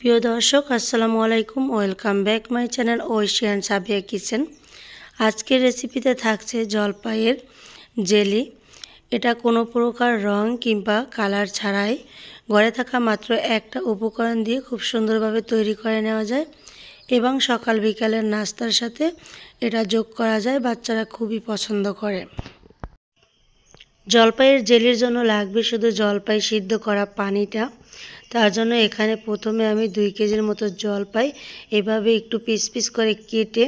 প্রিয় দর্শক, আসসালামু আলাইকুম। ওয়েলকাম ব্যাক মাই চ্যানেল ওয়েশিয়ান সাবিয়া কিচেন আজকের রেসিপিতে থাকছে জলপাইয়ের জেলি। এটা কোনো প্রকার রং কিংবা কালার ছাড়াই ঘরে থাকা মাত্র একটা উপকরণ দিয়ে খুব সুন্দরভাবে তৈরি করে নেওয়া যায় এবং সকাল বিকালের নাস্তার সাথে এটা যোগ করা যায়, বাচ্চারা খুবই পছন্দ করে। জলপাইয়ের জেলির জন্য লাগবে শুধু জলপাই সিদ্ধ করা পানিটা। তার জন্য এখানে প্রথমে আমি দুই কেজির মতো জলপাই এভাবে একটু পিস পিস করে কেটে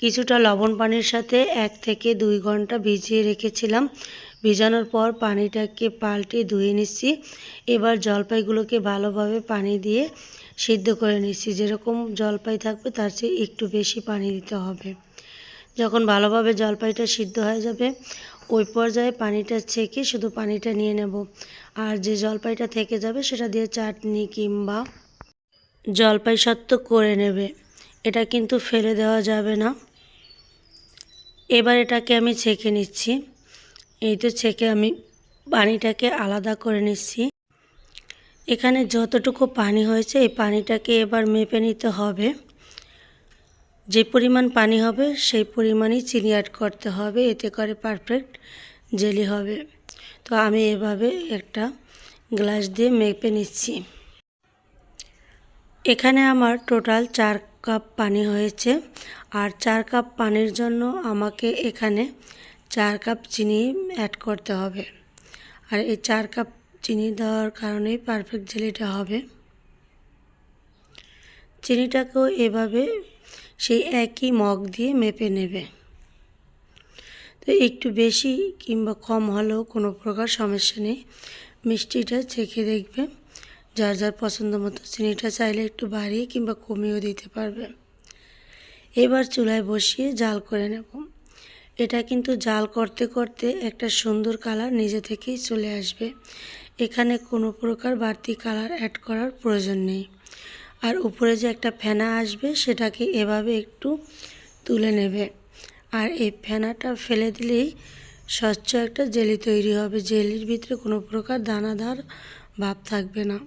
কিছুটা লবণ পানির সাথে এক থেকে দুই ঘণ্টা ভিজিয়ে রেখেছিলাম। ভিজানোর পর পানিটাকে পাল্টে ধুয়ে নিচ্ছি। এবার জলপাইগুলোকে ভালোভাবে পানি দিয়ে সিদ্ধ করে নিচ্ছি। যেরকম জলপাই থাকবে, তার চেয়ে একটু বেশি পানি দিতে হবে। যখন ভালোভাবে জলপাইটা সিদ্ধ হয়ে যাবে, ওই পর্যায়ে পানিটা ছেঁকে শুধু পানিটা নিয়ে নেব। আর যে জলপাইটা থেকে যাবে সেটা দিয়ে চাটনি কিংবা জলপাই সত্ত্ব করে নেবে। এটা কিন্তু ফেলে দেওয়া যাবে না। এবার এটাকে আমি ছেঁকে নিচ্ছি। এই তো ছেঁকে আমি পানিটাকে আলাদা করে নিচ্ছি। এখানে যতটুকু পানি হয়েছে, এই পানিটাকে এবার মেপে নিতে হবে। যে পরিমাণ পানি হবে, সেই পরিমাণই চিনি অ্যাড করতে হবে। এতে করে পারফেক্ট জেলি হবে। তো আমি এভাবে একটা গ্লাস দিয়ে মেপে নিচ্ছি। এখানে আমার টোটাল চার কাপ পানি হয়েছে। আর চার কাপ পানির জন্য আমাকে এখানে চার কাপ চিনি অ্যাড করতে হবে। আর এই চার কাপ চিনি দেওয়ার কারণেই পারফেক্ট জেলিটা হবে। চিনিটাকেও এভাবে সেই একই মগ দিয়ে মেপে নেবে। তো একটু বেশি কিংবা কম হলেও কোনো প্রকার সমস্যা নেই। মিষ্টিটা চেখে দেখবে। যার যার পছন্দ মতো চিনিটা চাইলে একটু বাড়িয়ে কিংবা কমিয়েও দিতে পারবে। এবার চুলায় বসিয়ে জাল করে নেব। এটা কিন্তু জাল করতে করতে একটা সুন্দর কালার নিজে থেকেই চলে আসবে। এখানে কোনো প্রকার বাড়তি কালার অ্যাড করার প্রয়োজন নেই। আর উপরে যে একটা ফেনা আসবে সেটাকে এভাবে একটু তুলে নেবে। আর এই ফেনাটা ফেলে দিলেই স্বচ্ছ একটা জেলি তৈরি হবে। জেলির ভিতরে কোনো প্রকার দানাদার ভাব থাকবে না।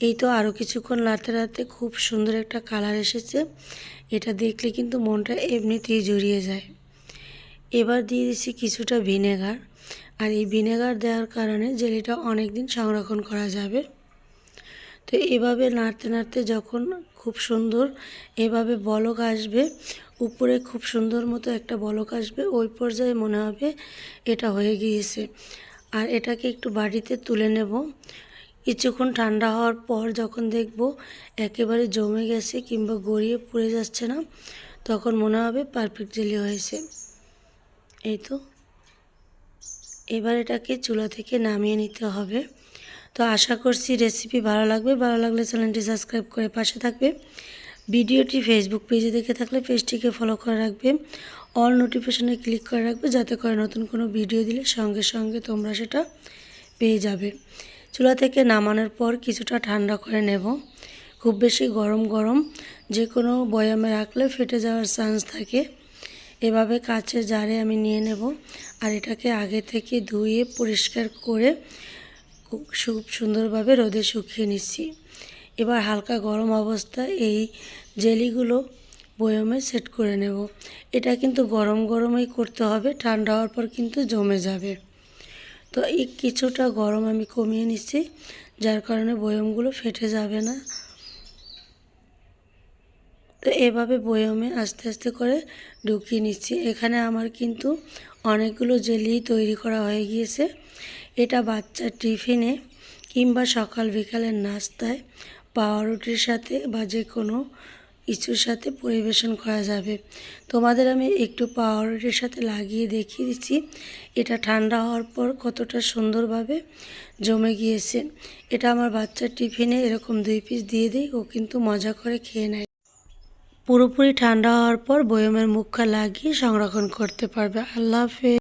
এই তো আরও কিছুক্ষণ লাতে লাতে খুব সুন্দর একটা কালার এসেছে। এটা দেখলে কিন্তু মনটা এমনিতেই জড়িয়ে যায়। এবার দিয়ে দিচ্ছি কিছুটা ভিনেগার। আর এই ভিনেগার দেওয়ার কারণে জেলিটা অনেক দিন সংরক্ষণ করা যাবে। তো এভাবে নাড়তে নাড়তে যখন খুব সুন্দর এভাবে বলক আসবে, উপরে খুব সুন্দর মতো একটা বলক আসবে, ওই পর্যায়ে মনে হবে এটা হয়ে গিয়েছে। আর এটাকে একটু বাড়িতে তুলে নেব। কিছুক্ষণ ঠান্ডা হওয়ার পর যখন দেখব একেবারে জমে গেছে কিংবা গড়িয়ে পড়ে যাচ্ছে না, তখন মনে হবে পারফেক্ট জেলি হয়েছে। এই তো। এবার এটাকে চুলা থেকে নামিয়ে নিতে হবে। তো আশা করছি রেসিপি ভালো লাগবে। ভালো লাগলে চ্যানেলটি সাবস্ক্রাইব করে পাশে থাকবে। ভিডিওটি ফেসবুক পেজে দেখে থাকলে পেজটিকে ফলো করে রাখবে। অল নোটিফিকেশনে ক্লিক করে রাখবে যাতে করে নতুন কোনো ভিডিও দিলে সঙ্গে সঙ্গে তোমরা সেটা পেয়ে যাবে। চুলা থেকে নামানোর পর কিছুটা ঠান্ডা করে নেব। খুব বেশি গরম গরম যে কোনো বয়ামে রাখলে ফেটে যাওয়ার চান্স থাকে। এভাবে কাচের জারে আমি নিয়ে নেব। আর এটাকে আগে থেকে ধুয়ে পরিষ্কার করে খুব সুন্দরভাবে রোদে শুকিয়ে নিচ্ছি। এবার হালকা গরম অবস্থায় এই জেলিগুলো বয়মে সেট করে নেব। এটা কিন্তু গরম গরমেই করতে হবে, ঠান্ডা হওয়ার পর কিন্তু জমে যাবে। তো এই কিছুটা গরম আমি কমিয়ে নিচ্ছি, যার কারণে বয়মগুলো ফেটে যাবে না। তো এভাবে বয়মে আস্তে আস্তে করে ঢুকিয়ে নিচ্ছি। এখানে আমার কিন্তু অনেকগুলো জেলি তৈরি করা হয়ে গিয়েছে। এটা বাচ্চার টিফিনে কিংবা সকাল বিকালের নাস্তায় পাউরুটির সাথে বা যে কোনো কিছুর সাথে পরিবেশন করা যাবে। তোমাদের আমি একটু পাউরুটির সাথে লাগিয়ে দেখিয়ে দিচ্ছি। এটা ঠান্ডা হওয়ার পর কতটা সুন্দরভাবে জমে গিয়েছে। এটা আমার বাচ্চার টিফিনে এরকম দুই পিস দিয়ে দিই, ও কিন্তু মজা করে খেয়ে নেয়। পুরোপুরি ঠান্ডা হওয়ার পর বয়মের মুখটা লাগিয়ে সংরক্ষণ করতে পারবে। আল্লাহ হাফেজ।